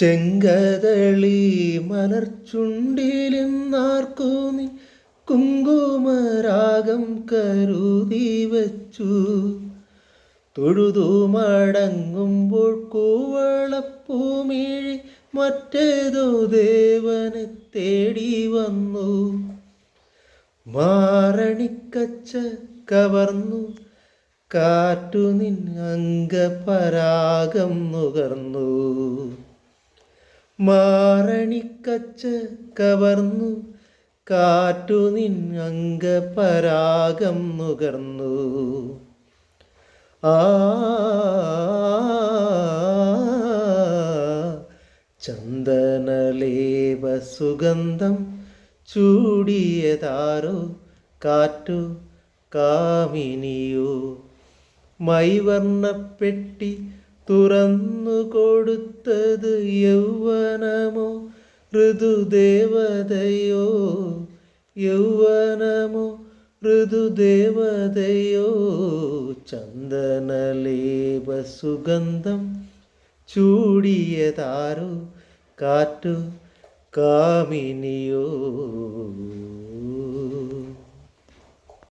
ചെങ്കതളി മലർച്ചുണ്ടിലിന്നാർക്കു നീ കുങ്കുമരാഗം കരുതി വച്ചു. തൊഴുതു മടങ്ങുമ്പോൾ കൂവളപ്പൂമിഴി മറ്റേതോ ദേവനെ തേടി വന്നു. മാറണിക്കച്ച കവർന്നു കാറ്റു നിൻ അംഗപരാഗം നുകർന്നു. മാറണിക്കച്ച കവർന്നു. കാറ്റു നിൻ അംഗപരാഗം നുകർന്നു. ആ ചന്ദനലേവ സുഗന്ധം ചൂടിയതാരോ? കാറ്റു കാമിനിയോ? മൈവർണപ്പെട്ടി തുറന്നു കൊടുത്തത് യൗവനമോ? ഋതുദേവതയോ? യൗവനമോ? ഋതുദേവതയോ? ചന്ദനലേപ സുഗന്ധം ചൂടിയതാരോ കാറ്റു കാമിനിയോ?